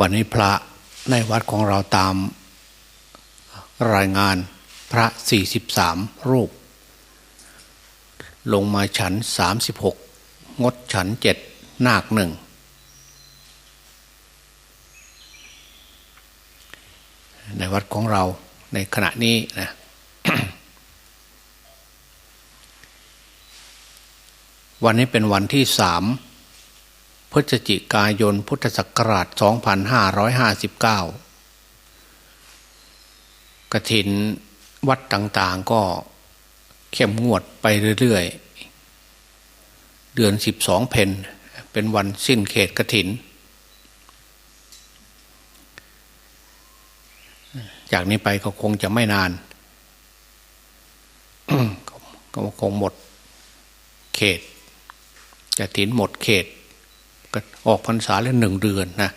วันนี้พระในวัดของเราตามรายงานพระสี่สิบสามรูป ลงมาฉันสามสิบหกงดฉันเจ็ดนาคหนึ่งในวัดของเราในขณะนี้นะวันนี้เป็นวันที่สาม พฤศจิกายนพุทธศักราช 2559 กระถินวัดต่างๆก็เข้มงวดไปเรื่อยๆ เดือน 12 เพนเป็นวันสิ้นเขตกระถิน จากนี้ไปก็คงจะไม่นาน ก็คงหมดเขตกระถินหมดเขต ออกพรรษาแล้วหนึ่งเดือนนะ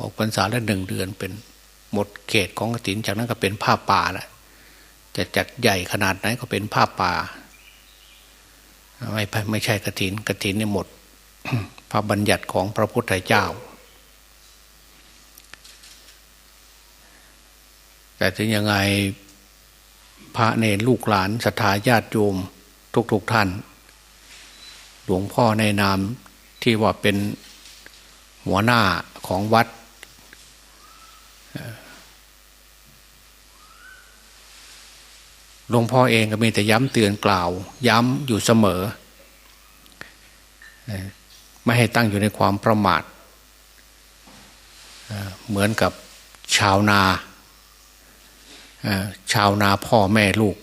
ออกพรรษาแล้วหนึ่งเดือนเป็นหมดเขตของกฐินจากนั้นก็เป็นผ้าป่าแหละจะจัดใหญ่ขนาดไหนก็เป็นผ้าป่าไม่ไม่ใช่กฐินกฐินนี่หมดพระบัญญัติของพระพุทธเจ้า แต่ถึงยังไงพระเนรลูกหลานศรัทธาญาติโยมทุกๆทท่าน หลวงพ่อในนาม ที่ว่าเป็นหัวหน้าของวัด หลวงพ่อเองก็มีแต่ย้ำเตือนกล่าว ย้ำอยู่เสมอ ไม่ให้ตั้งอยู่ในความประมาท เหมือนกับชาวนา ชาวนาพ่อแม่ลูก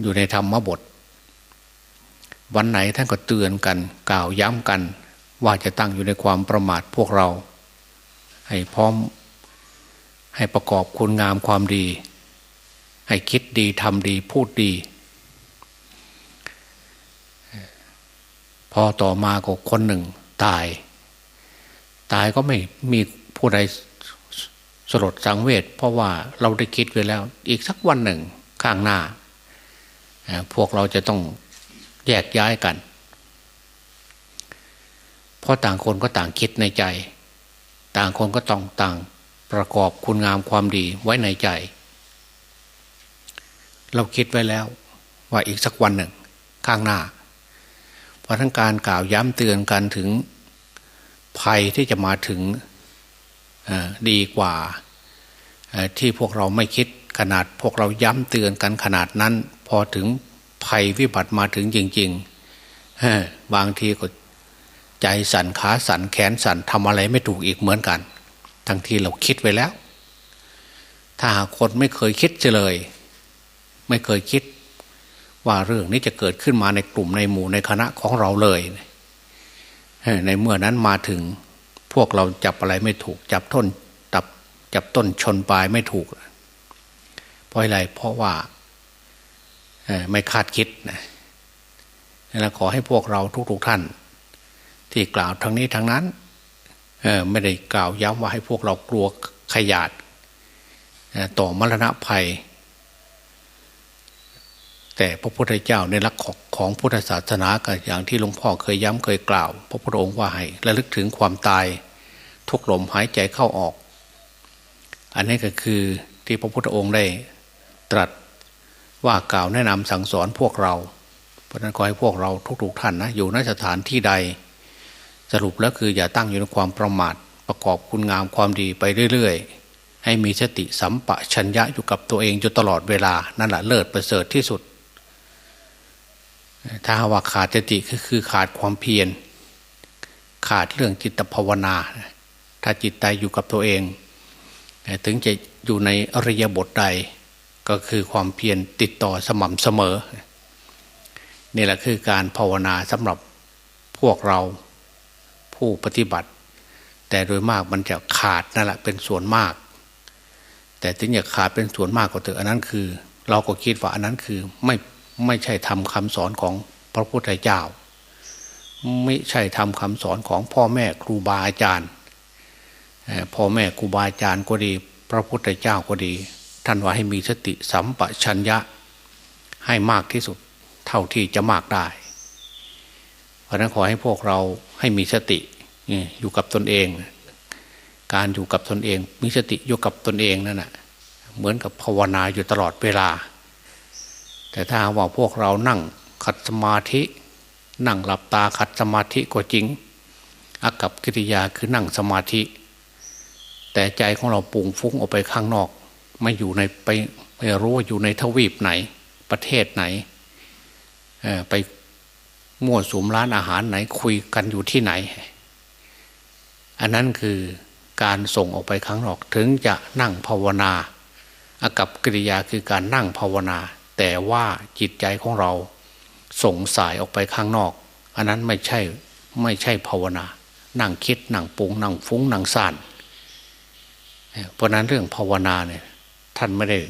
อยู่ในธรรมบท วันไหนท่านก็เตือนกัน กล่าวย้ำกัน ว่าจะตั้งอยู่ในความประมาทพวกเรา ให้พร้อมให้ประกอบคุณงามความดี ให้คิดดีทำดีพูดดี พอต่อมาก็คนหนึ่งตาย ตายก็ไม่มีผู้ใดสลดสังเวชเพราะว่าเราได้คิดไว้แล้ว อีกสักวันหนึ่งข้างหน้า พวกเราจะต้อง แยกย้ายกันเพราะต่างคนก็ต่างคิดในใจ ต่างคนก็ต้องต่างประกอบคุณงามความดีไว้ในใจ เราคิดไว้แล้วว่าอีกสักวันหนึ่งข้างหน้า เพราะทั้งการกล่าวย้ำเตือนกันถึงภัยที่จะมาถึงดีกว่าที่พวกเราไม่คิดขนาดพวกเราย้ำเตือนกันขนาดนั้น พอถึง ภัยวิบัติมาถึงจริงๆบางทีก็ใจสั่นขาสั่นแขนสั่นทำอะไรไม่ถูกอีกเหมือนกัน ทั้งที่เราคิดไว้แล้ว ถ้าหากคนไม่เคยคิดเลย ไม่เคยคิด ว่าเรื่องนี้จะเกิดขึ้นมาในกลุ่มในหมู่ในคณะของเราเลย ในเมื่อนั้นมาถึงพวกเราจับอะไรไม่ถูก จับต้นจับจับต้นชนปลายไม่ถูก เพราะอะไรเพราะว่า ไม่คาดคิดนะแลวขอให้พวกเราทุกๆทท่าน ที่กล่าวทั้งนี้ทั้งนั้นไม่ได้กล่าวย้ำว่าให้พวกเรากลัวขยาดต่อมรณะภัย แต่พระพุทธเจ้าในหลักของพุทธศาสนาก็อย่างที่หลวงพ่อเคยย้ำเคยกล่าว พระพุทธองค์ว่าให้ระลึกถึงความตายทุกลมหายใจเข้าออก อันนี้ก็คือที่พระพุทธองค์ได้ตรัส ว่ากล่าวแนะนำสั่งสอนพวกเรา เพราะนั้นขอให้พวกเราทุกๆท่านนะอยู่นสถานที่ใด สรุปแล้วคืออย่าตั้งอยู่ในความประมาทประกอบคุณงามความดีไปเรื่อยๆ ให้มีสติสัมปะชัญญะอยู่กับตัวเองอยู่ตลอดเวลานั่นแหละเลิศประเสริฐที่สุด ถ้าว่าขาดสติก็คือขาดความเพียรขาดเรื่องจิตภาวนา ถ้าจิตใจอยู่กับตัวเอง ถึงจะอยู่ในอริยบทใด ก็คือความเพียรติดต่อสม่ำเสมอ นี่แหละคือการภาวนาสำหรับพวกเราผู้ปฏิบัติ แต่โดยมากมันจะขาดนั่นแหละเป็นส่วนมาก แต่ถึงจะขาดเป็นส่วนมากก็เถอะอันนั้นคือ เราก็คิดว่าอันนั้นคือไม่ไม่ใช่ทำคำสอนของพระพุทธเจ้า ไม่ใช่ทำคำสอนของพ่อแม่ครูบาอาจารย์พ่อแม่ครูบาอาจารย์ก็ดี พระพุทธเจ้าก็ดี ท่านว่าให้มีสติสัมปชัญญะให้มากที่สุด เท่าที่จะมากได้ เพราะนั้นขอให้พวกเราให้มีสติอยู่กับตนเอง การอยู่กับตนเอง มีสติอยู่กับตนเองนั่นแหะเหมือนกับภาวนาอยู่ตลอดเวลา แต่ถ้าว่าพวกเรานั่งขัดสมาธิ นั่งหลับตาขัดสมาธิก็จริงอากับกิริยาคือนั่งสมาธิ แต่ใจของเราปุ่งฟุ้งออกไปข้างนอก ไม่อยู่ในไปไม่รู้ว่าอยู่ในทวีปไหน ประเทศไหนไปมั่วสุมร้านอาหารไหนคุยกันอยู่ที่ไหน อันนั้นคือการส่งออกไปข้างนอกถึงจะนั่งภาวนาอากับกิริยาคือการนั่งภาวนา แต่ว่าจิตใจของเราส่งสายออกไปข้างนอก อันนั้นไม่ใช่ไม่ใช่ภาวนา นั่งคิดนั่งปุงนั่งฟุ้งนั่งซ่านเพราะนั้นเรื่องภาวนาเนี่ย ท่านไม่ได้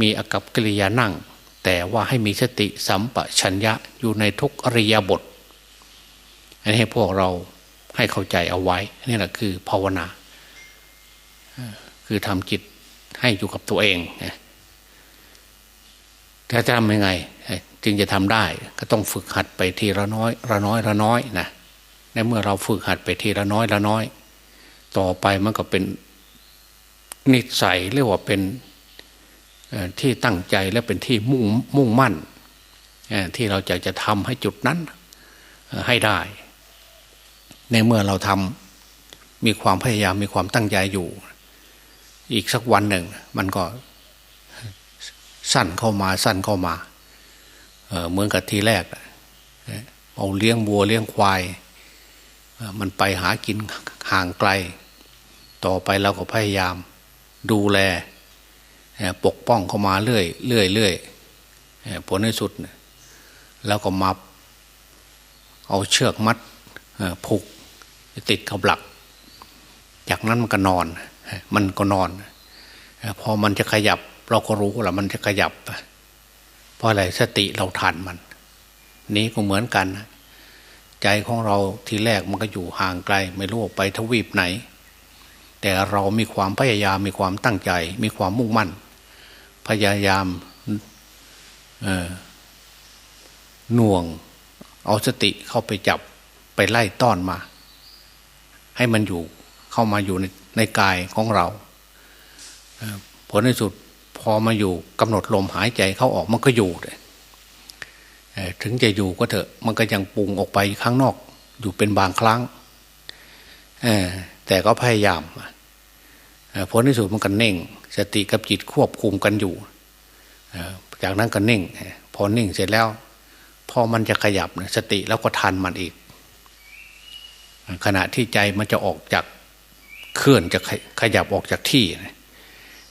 มีอากับกิริยานั่ง แต่ว่าให้มีสติสัมปชัญญะอยู่ในทุกอริยบท อันนี้พวกเราให้เข้าใจเอาไว้ นี่แหละคือภาวนา คือทำจิตให้อยู่กับตัวเองถ้าจะทำยังไง จึงจะทำได้ ก็ต้องฝึกหัดไปทีละน้อยละน้อยละน้อยนะในเมื่อเราฝึกหัดไปทีละน้อยละน้อย ต่อไปมันก็เป็น นิสัยเรียกว่าเป็นที่ตั้งใจและเป็นที่มุ่งมุ่งมั่นที่เราจะจะทำให้จุดนั้นให้ได้ ในเมื่อเราทำมีความพยายามมีความตั้งใจอยู่ อีกสักวันหนึ่ง มันก็สั้นเข้ามาสั้นเข้ามาเหมือนกับทีแรกเอาเลี้ยงบัวเลี้ยงควาย มันไปหากินห่างไกล ต่อไปเราก็พยายาม ดูแลปกป้องเข้ามาเรื่อยเรื่อยเรื่อยผลในสุด แล้วก็มาเอาเชือกมัดผูกติดกับหลัก จากนั้นมันก็นอน มันก็นอน พอมันจะขยับ เราก็รู้ว่ามันจะขยับ เพราะอะไรสติเราทันมัน นี้ก็เหมือนกัน ใจของเราทีแรกมันก็อยู่ห่างไกล ไม่รู้ไปทวีปไหน แต่เรามีความพยายามมีความตั้งใจ มีความมุ่งมั่น พยายามหน่วง เอาสติเข้าไปจับไปไล่ต้อนมา ให้มันอยู่เข้ามาอยู่ในในกายของเราผลในสุดพอมาอยู่กำหนดลมหายใจเข้าออกมันก็อยู่ถึงจะอยู่ก็เถอะมันก็ยังปรุงออกไปข้างนอก อยู่เป็นบางครั้ง แต่ก็พยายามผลที่สุดมันก็เน่ง สติกับจิตควบคุมกันอยู่ จากนั้นก็นิ่ง พอนิ่งเสร็จแล้ว พอมันจะขยับสติแล้วก็ทันมันอีก ขณะที่ใจมันจะออกจากเคลื่อนจะขยับออกจากที่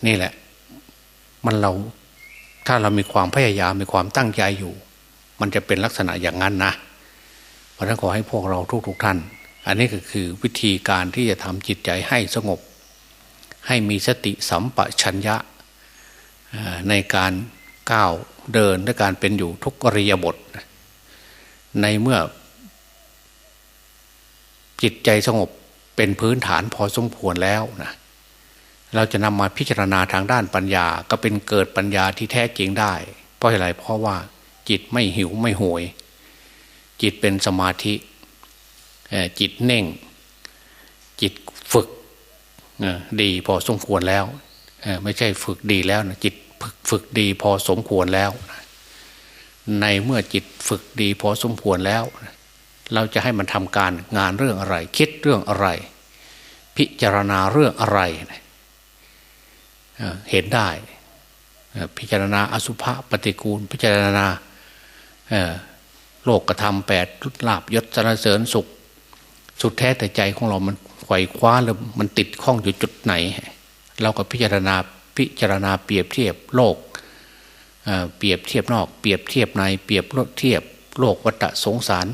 นี่แหละ มันเราถ้าเรามีความพยายามมีความตั้งใจอยู่ มันจะเป็นลักษณะอย่างนั้นนะเพราะนั้นขอให้พวกเราทุกๆทท่าน อันนี้ก็คือวิธีการที่จะทำจิตใจให้สงบ ให้มีสติสัมปชัญญะในการก้าวเดินและการเป็นอยู่ทุกอริยบท ในเมื่อ จิตใจสงบเป็นพื้นฐานพอสมควรแล้วนะเราจะนำมาพิจารณาทางด้านปัญญาก็เป็นเกิดปัญญาที่แท้จริงได้ เพราะอะไรเพราะว่าจิตไม่หิวไม่โหย จิตเป็นสมาธิ จิตเน่ง จิตฝึกดีพอสมควรแล้วไม่ใช่ฝึกดีแล้วนะจิตฝึกดีพอสมควรแล้ว ในเมื่อจิตฝึกดีพอสมควรแล้ว เราจะให้มันทำการงานเรื่องอะไร คิดเรื่องอะไร พิจารณาเรื่องอะไรเห็นได้ พิจารณาอสุภะปฏิกูล พิจารณาโลกกระทำแปดทุลาบยศสรรเสริญสุข สุดแท้แต่ใจของเรามันไขว่คว้าแล้วมันติดข้องอยู่จุดไหน เราก็พิจารณาพิจารณาเปรียบเทียบโลกเปรียบเทียบนอกเปรียบเทียบในเปรียบเทียบโลกวัฏสงสาร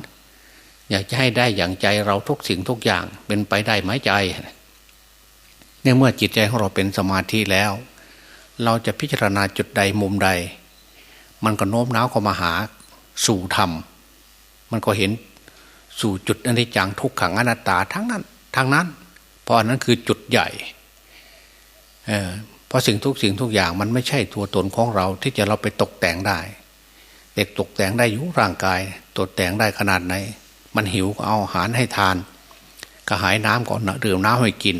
อยากจะให้ได้อย่างใจเราทุกสิ่งทุกอย่างเป็นไปได้ไหมใจเนี่ยเมื่อจิตใจของเราเป็นสมาธิแล้ว เราจะพิจารณาจุดใดมุมใด มันก็โน้มน้าวเข้ามาหาสู่ธรรม มันก็เห็น สู่จุดอนิจจังทุกขังอนัตตาทั้งนั้นทางนั้น เพราะนั้นคือจุดใหญ่เเพราะสิ่งทุกสิ่งทุกอย่างมันไม่ใช่ตัวตนของเราที่จะเราไปตกแต่งได้ เด็กตกแต่งได้ยู่ร่างกายตกแต่งได้ขนาดไหน มันหิวก็เอาอาหารให้ทานกระหายน้ำก่อนนะดื่มน้ำให้กิน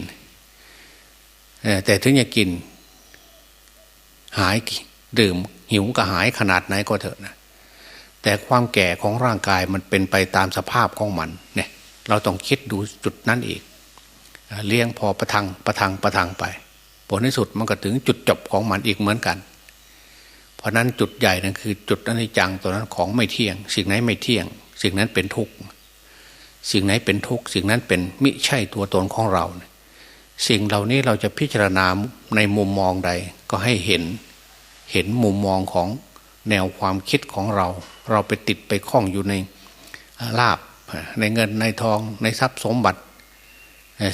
แต่ถึงจะกิน หายดื่มหิวกระหายขนาดไหนก็เถอะนะ แต่ความแก่ของร่างกายมันเป็นไปตามสภาพของมันเนี่ยเราต้องคิดดูจุดนั้นอีก เลี้ยงพอประทังประทังประทังไป ผลที่สุดมันก็ถึงจุดจบของมันอีกเหมือนกัน เพราะนั้นจุดใหญ่นั่นคือจุดอนิจจังตัวนั้นของไม่เที่ยง สิ่งไหนไม่เที่ยง สิ่งนั้นเป็นทุกข์สิ่งไหนเป็นทุกข์สิ่งนั้นเป็นมิใช่ตัวตนของเรา สิ่งเหล่านี้เราจะพิจารณาในมุมมองใดก็ให้เห็นเห็นมุมมองของ แนวความคิดของเรา เราไปติดไปคล้องอยู่ในลาบในเงินในทองในทรัพย์สมบัติ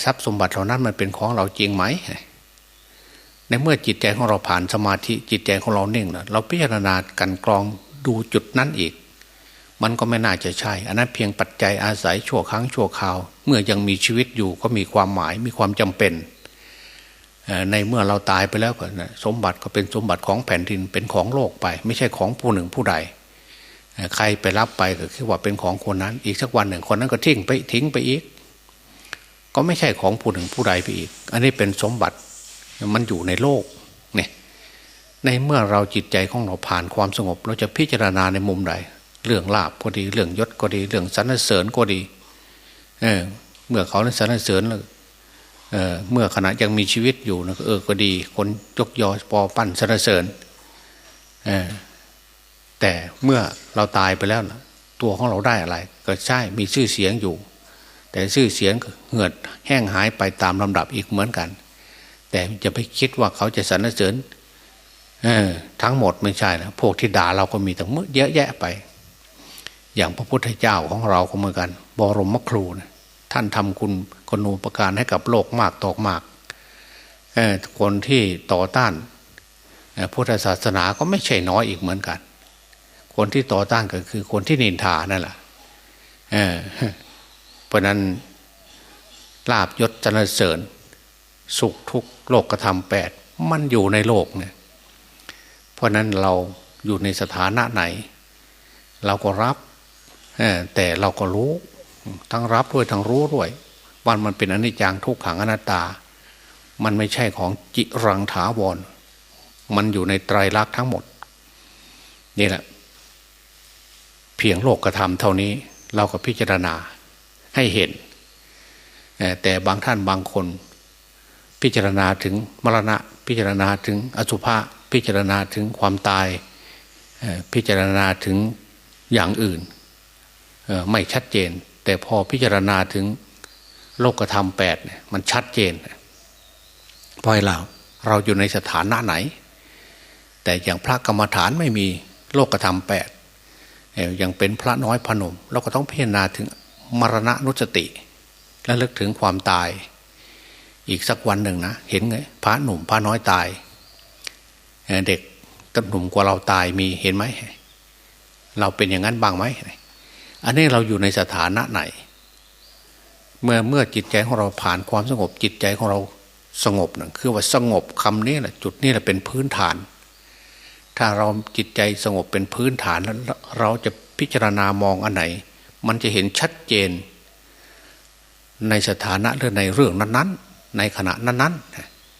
ทรัพย์สมบัติเหล่านั้นมันเป็นของเราจริงไหม ในเมื่อจิตใจของเราผ่านสมาธิจิตใจของเราเน่งนะเราพิจารณากันกรองดูจุดนั้นอีก มันก็ไม่น่าจะใช่ อันนั้นเพียงปัจจัยอาศัยชั่วครั้งชั่วคราว เมื่อยังมีชีวิตอยู่ก็มีความหมายมีความจำเป็น ในเมื่อเราตายไปแล้วก็สมบัติก็เป็นสมบัติของแผ่นดินเป็นของโลกไป ไม่ใช่ของผู้หนึ่งผู้ใด ใครไปรับไปก็คือว่าเป็นของคนนั้น อีกสักวันหนึ่งคนนั้นก็ทิ้งไปทิ้งไปอีก ก็ไม่ใช่ของผู้หนึ่งผู้ใดไปอีก อันนี้เป็นสมบัติมันอยู่ในโลกเนี่ยในเมื่อเราจิตใจของเราผ่านความสงบ เราจะพิจารณาในมุมใด เรื่องลาบก็ดี เรื่องยศก็ดี เรื่องสรรเสริญก็ดี เออเมื่อเขาสรรเสริญเออ เมื่อขณะยังมีชีวิตอยู่นะเออก็ดีคนยกยอปอปั้นสรรเสริญแต่เมื่อเราตายไปแล้วนะตัวของเราได้อะไร ก็ใช่มีชื่อเสียงอยู่ แต่ชื่อเสียงเหือดแห้งหายไปตามลำดับอีกเหมือนกัน แต่จะไปคิดว่าเขาจะสรรเสริญทั้งหมดไม่ใช่นะพวกที่ด่าเราก็มีตั้งเยอะแยะไป อย่างพระพุทธเจ้าของเราก็เหมือนกัน บรมครูนะท่านทำคุณ กนูประการให้กับโลกมากตอกมากคนที่ต่อต้านพุทธศาสนาก็ไม่ใช่น้อยอีกเหมือนกัน คนที่ต่อต้านก็คือคนที่นินทานั่นแหละเพราะนั้นลาบยศจรรเสริญ สุขทุกโลกกระทำแปดมันอยู่ในโลกเนี่ย เพราะนั้นเราอยู่ในสถานะไหน เราก็รับแต่เราก็รู้ ทั้งรับด้วยทั้งรู้ด้วย วันมันเป็นอนิจจังทุกขังอนัตตา มันไม่ใช่ของจิรังถาวร มันอยู่ในไตรลักษณ์ทั้งหมด นี่แหละ เพียงโลกกระทำเท่านี้ เราก็พิจารณาให้เห็น แต่บางท่านบางคน พิจารณาถึงมรณะ พิจารณาถึงอสุภะพิจารณาถึงความตาย พิจารณาถึงอย่างอื่น ไม่ชัดเจน แต่พอพิจารณาถึง โลกธรรมแปดมันชัดเจนพอให้เราเราอยู่ในสถานะไหน แต่อย่างพระกรรมฐานไม่มีโลกธรรมแปดยังเป็นพระน้อยพนม เราก็ต้องพิจารณาถึงมรณะนุสติ และลึกถึงความตาย อีกสักวันหนึ่งนะ เห็นไงพระหนุ่มพระน้อยตาย เด็กตั้หนุ่มกว่าเราตายมีเห็นไหม เราเป็นอย่างนั้นบ้างไหม อันนี้เราอยู่ในสถานะไหน เมื่อเมื่อจิตใจของเราผ่านความสงบจิตใจของเราสงบนะคือว่าสงบคำนี้แหละจุดนี้แหละเป็นพื้นฐาน ถ้าเราจิตใจสงบเป็นพื้นฐานแล้วเราจะพิจารณามองอันไหน มันจะเห็นชัดเจน ในสถานะหรือในเรื่องนั้นๆ ในขณะนั้น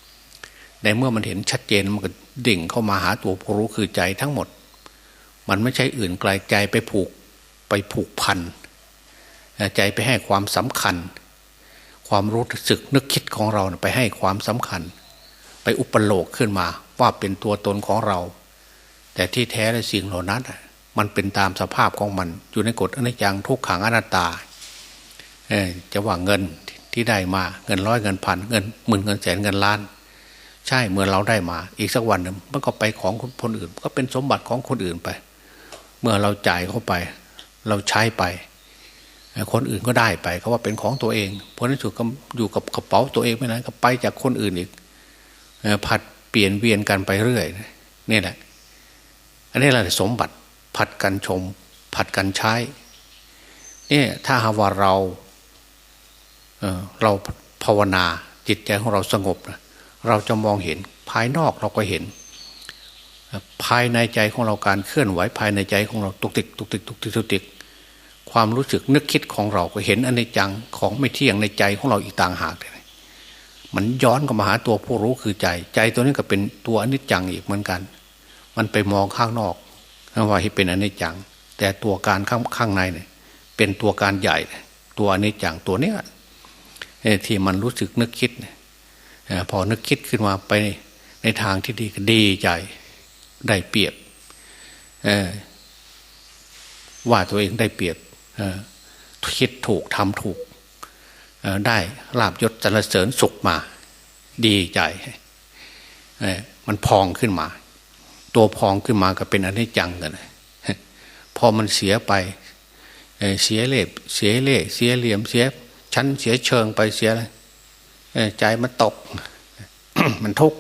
ๆในเมื่อมันเห็นชัดเจนมันก็ดิ่งเข้ามาหาตัวผู้รู้คือใจทั้งหมด มันไม่ใช่อื่นไกลใจไปผูกไปผูกพัน ใจไปให้ความสำคัญ ความรู้สึกนึกคิดของเราไปให้ความสำคัญ ไปอุปโลกขึ้นมาว่าเป็นตัวตนของเรา แต่ที่แท้ในสิ่งเหล่านั้นมันเป็นตามสภาพของมัน อยู่ในกฎอนิจจังทุกขังอนัตตาจะว่าเงินที่ได้มาเงินร้อยเงินพันเงินหมื่นเงินแสนเงินล้าน ใช่เมื่อเราได้มา อีกสักวันหนึ่งมันก็ไปของคนอื่น ก็เป็นสมบัติของคนอื่นไป เมื่อเราจ่ายเข้าไป เราใช้ไป คนอื่นก็ได้ไปเขาว่าเป็นของตัวเองเพราะนั้นสุดก็อยู่กับกระเป๋าตัวเองไม่นานก็ไปจากคนอื่นอีกผัดเปลี่ยนเวียนกันไปเรื่อยนี่แหละ อันนี้แหละสมบัติผัดกันชม ผัดกันใช้เนี่ยถ้าหาว่าเราเราภาวนาจิตใจของเราสงบนะเราจะมองเห็นภายนอกเราก็เห็น ภายในใจของเราการเคลื่อนไหวภายในใจของเราตุกติกตุกติกตุกติกตุกติก ความรู้สึกนึกคิดของเราก็เห็นอนิจจังของไม่เที่ยงในใจของเราอีกต่างหากเลยมันย้อนกลับมาหาตัวผู้รู้คือใจ ใจตัวนี้ก็เป็นตัวอนิจจังอีกเหมือนกัน มันไปมองข้างนอกว่าให้เป็นอนิจจัง แต่ตัวการข้างข้างในเนี่ย เป็นตัวการใหญ่ตัวอนิจจังตัวเนี้ยที่มันรู้สึกนึกคิดพอนึกคิดขึ้นมาไปในทางที่ดีก็ดีใจได้เปรียบว่าตัวเองได้เปรียบ คิดถูกทำถูกได้ลาบยศจรรเสริญสุขมา ดีใจมันพองขึ้นมา ตัวพองขึ้นมาก็เป็นอันิจจังกันพอมันเสียไปเสียเล่เสียเล่เสียเหลี่ยมเสีย ชั้นเสียเชิงไปเสียใจมันตก มันทุกข์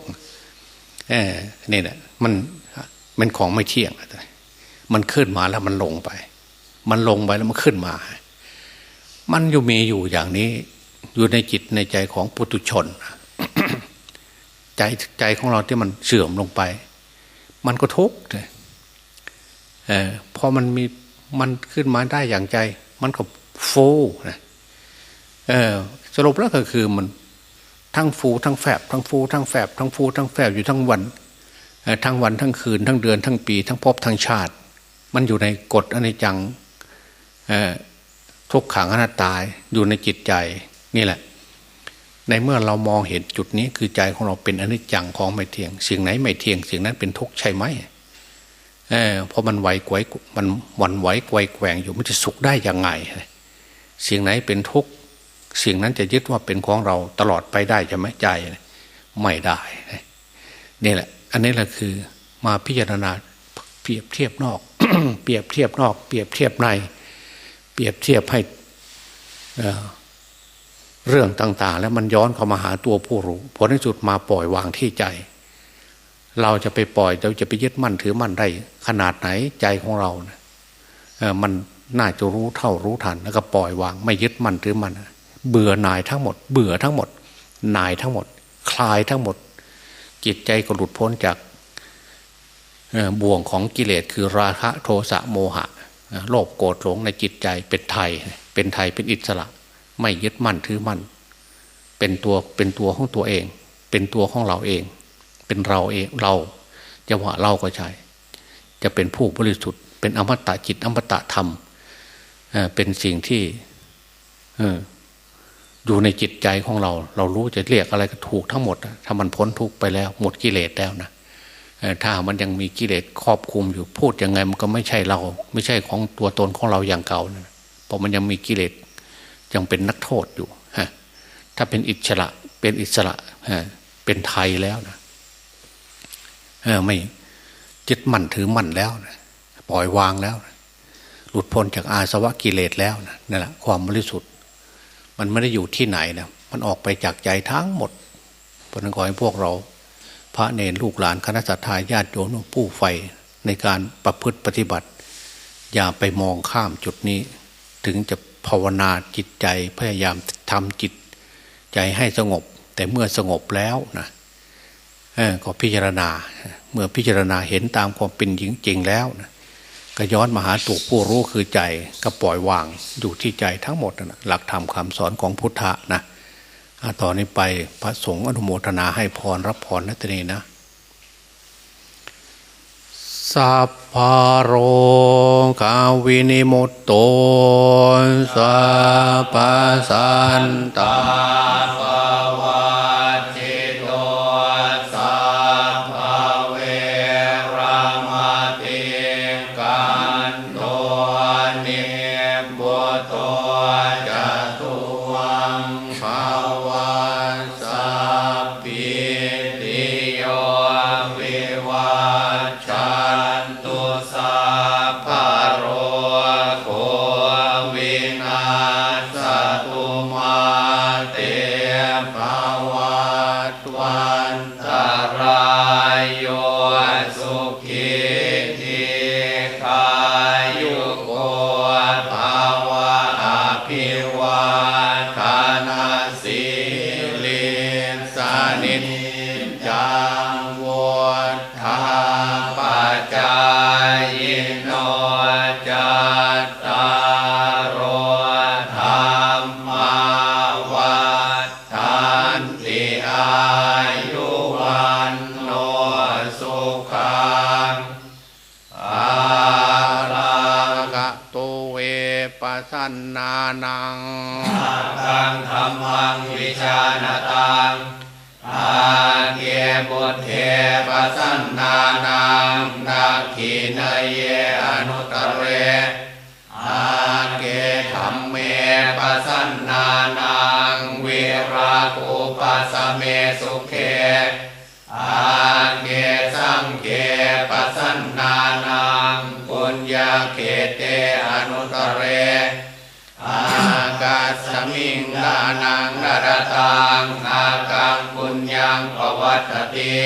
นี่แหละมันมันของไม่เที่ยงมันขึ้นมาแล้วมันลงไป มันลงไปแล้วมันขึ้นมา มันอยู่มีอยู่อย่างนี้ อยู่ในจิตในใจของปุตุชน ใจใจของเราที่มันเสื่อมลงไป มันก็ทุกข์เลยเออพอมันมีมันขึ้นมาได้อย่างใจ มันก็ฟูนะเออสรุปแล้วก็คือมันทั้งฟูทั้งแฝบทั้งฟูทั้งแฝบทั้งฟูทั้งแฝบอยู่ทั้งวันทั้งวันทั้งคืนทั้งเดือนทั้งปี ทั้งพบทั้งชาติ มันอยู่ในกฎอนิจจัง ทุกขังอนัตตาอยู่ในจิตใจนี่แหละ ในเมื่อเรามองเห็นจุดนี้คือใจของเราเป็นอนิจจังของไม่เที่ยง สิ่งไหนไม่เที่ยง สิ่งนั้นเป็นทุกข์ใช่ไหมเออพอมันไหวไกวมันวันไหวไกวแกว่งอยู่มันจะสุขได้ยังไงสิ่งไหนเป็นทุกข์สิ่งนั้นจะยึดว่าเป็นของเราตลอดไปได้ใช่ไหมใจไม่ได้นี่แหละ อันนี้แหละคือมาพิจารณาเปรียบเทียบนอก เปรียบเทียบนอก เปรียบเทียบใน ปรียบเทียบให้เรื่องต่าง ๆ แล้วมันย้อนเข้ามาหาตัวผู้รู้ผลในสุดมาปล่อยวางที่ใจ เราจะไปปล่อยเราจะไปยึดมั่นถือมั่นได้ขนาดไหนใจของเราเนะมันน่าจะรู้เท่ารู้ทัน แล้วก็ปล่อยวาง ไม่ยึดมั่นถือมั่นเบื่อหน่ายทั้งหมด เบื่อทั้งหมดหน่ายทั้งหมด คลายทั้งหมด จิตใจก็หลุดพ้นจากบ่วงของกิเลสคือราคะโทสะโมหะ โลภโกรธหลงในจิตใจเป็นไทย เป็นไทยเป็นอิสระ ไม่ยึดมั่นถือมั่น เป็นตัวเป็นตัวของตัวเอง เป็นตัวของเราเอง เป็นเราเองเราจะว่าเราก็ใช่จะเป็นผู้บริสุทธิ์เป็นอมตะจิตอมตะธรรมเป็นสิ่งที่อยู่ในจิตใจของเรา เรารู้จะเรียกอะไรก็ถูกทั้งหมดถ้ามันพ้นทุกไปแล้ว หมดกิเลสแล้วนะ ถ้ามันยังมีกิเลสครอบคุมอยู่พูดยังไงมันก็ไม่ใช่เรา ไม่ใช่ของตัวตนของเราอย่างเก่านะเพราะมันยังมีกิเลสยังเป็นนักโทษอยู่ฮะถ้าเป็นอิสระเป็นอิสระฮะเป็นไทยแล้วนะเออไม่ยึดมั่นถือมั่นแล้วนะปล่อยวางแล้วนะหลุดพ้นจากอาสวะกิเลสแล้วนะนั่นแหละความบริสุทธิ์ มันไม่ได้อยู่ที่ไหนนะมันออกไปจากใจทั้งหมดเพราะนั้นขอให้พวกเรา พระเนรลูกหลานคณะสัตยาญาติโยมผู้ใฝ่ในการประพฤติปฏิบัติ อย่าไปมองข้ามจุดนี้ ถึงจะภาวนาจิตใจพยายามทำจิตใจให้สงบ แต่เมื่อสงบแล้วนะก็พิจารณา เมื่อพิจารณาเห็นตามความเป็นจริงแล้วนะก็ย้อนมาหาตัวผู้รู้คือใจก็ปล่อยวางอยู่ที่ใจทั้งหมดนะหลักธรรมคำสอนของพุทธะนะ ต่อนนี้ไปพระสงฆ์อนุโมทนาให้พรรับพรนัตนีนะสัพพโรกาวินิมุตโตสัพพสันตา ปัสสเมสุเขอาเกสังเกปัสสนานังปุญญาเขเตอนุตเรอากาสมิงดานังนรตังอากังปุญญังปวัตติ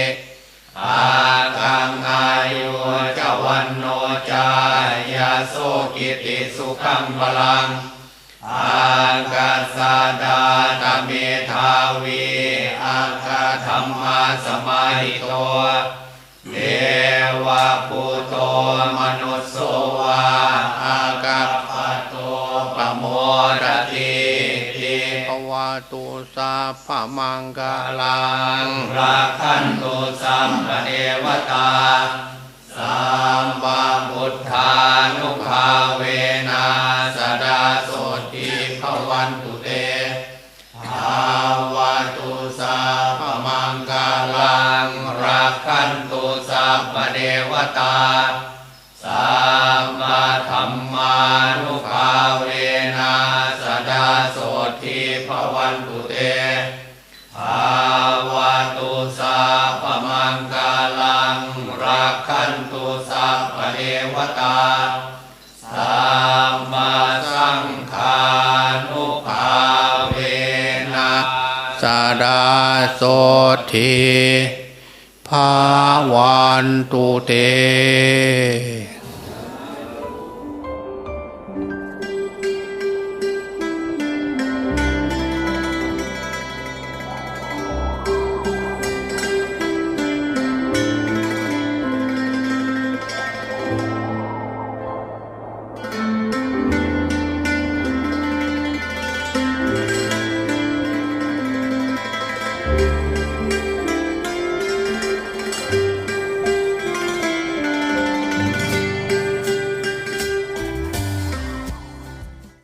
อากังอายุเจวันโนจายาโสกิติสุขังพลัง อากาสาดาตเมทาวีอาคาธรรมาสมาหิโตเทวะปุโตมนุสโสวาอากัปปะโตปโมรติติภวะตุสาพมังกาลังราคันตุสัมปเนวตาสัมมาบุทธานุภาเวนะสดาโส วันตุเตภาวะตุสาพมังกาลังรักขันตุสัพพเดวตาสัมมาธัมมานุภาเว สาดาโสทีภาวันตุเต